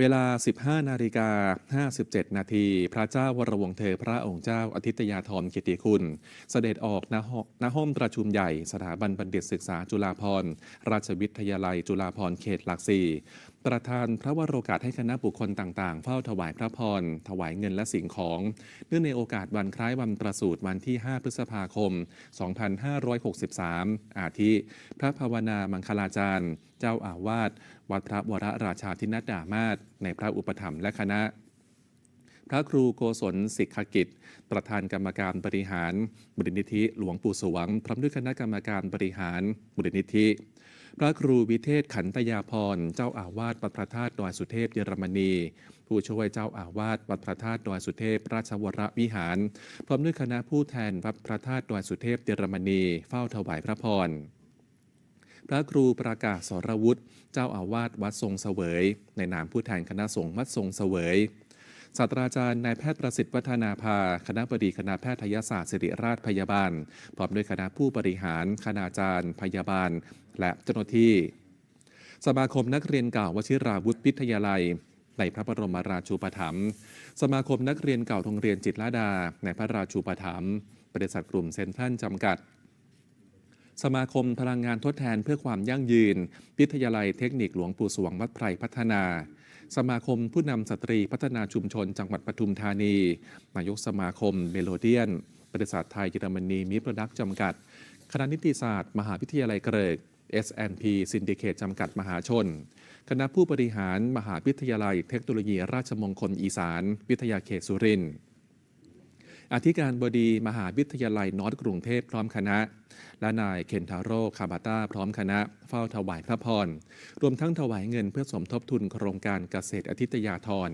เวลา 15 นาฬิกา 57 นาที พระเจ้าวรวงศ์เธอพระองค์เจ้าอาทิตยาธรกิติคุณ เสด็จออกณห้องประชุมใหญ่ สถาบันบัณฑิตศึกษาจุฬาภรณ์ ราชวิทยาลัยจุฬาภรณ์เขตหลักสี่ประธานพระวโรกาสให้คณะบุคคลต่างๆ เฝ้าถวายพระพร ถวายเงินและสิ่งของ เนื่องในโอกาสวันคล้ายวันประสูติวันที่ 5 พฤษภาคม 2563 อาทิ พระภาวนามังคลาจารย์ จ้าอาวาสวัดพระวรราชาธินัดดามาศในพระอุปถัมภ์และคณะ พระครูโกศลสิกขกิจ ประธานกรรมการบริหารมูลนิธิหลวงปู่สวง พร้อมด้วยคณะกรรมการบริหารมูลนิธิ พระครูวิเทศขันตยาพร เจ้าอาวาสวัดพระธาตุดอยสุเทพเยอรมนี ผู้ช่วยเจ้าอาวาสวัดพระธาตุดอยสุเทพราชวรวิหาร พร้อมด้วยคณะผู้แทนวัดพระธาตุดอยสุเทพเยอรมนี เฝ้าถวายพระพร พระครูประกาศสรวุฒิเจ้าอาวาสวัดทรงเสวย ในนามผู้แทนคณะสงฆ์วัดทรงเสวยศาสตราจารย์นายแพทย์ประสิทธิ์วัฒนาภา คณะบดีคณะแพทยศาสตร์ศิริราชพยาบาล พร้อมด้วยคณะผู้บริหาร คณาจารย์ พยาบาล และเจ้าหน้าที่ สมาคมนักเรียนเก่าวชิราวุธวิทยาลัย ในพระบรมราชูปถัมภ์ สมาคมนักเรียนเก่าโรงเรียนจิตรลดา ในพระราชูปถัมภ์ บริษัทกลุ่มเซนทรัลจำกัด สมาคมพลังงานทดแทนเพื่อความยั่งยืน วิทยาลัยเทคนิคหลวงปู่สวงวัดไพรพัฒนา สมาคมผู้นำสตรีพัฒนาชุมชนจังหวัดปทุมธานี นายกสมาคมเมโลเดียน บริษัทไทยเยอรมนีมิปรดักจำกัด คณะนิติศาสตร์ มหาวิทยาลัยเกริก S&P ซินดิเคตจำกัดมหาชน คณะผู้บริหารมหาวิทยาลัยเทคโนโลยีราชมงคลอีสาน วิทยาเขตสุรินทร์อธิการบดีมหาวิทยาลัยนอร์ทกรุงเทพพร้อมคณะ และนายเคนทาโร่คาบาต้าพร้อมคณะเฝ้าถวายพระพร รวมทั้งถวายเงินเพื่อสมทบทุนโครงการเกษตรอธิตยาธร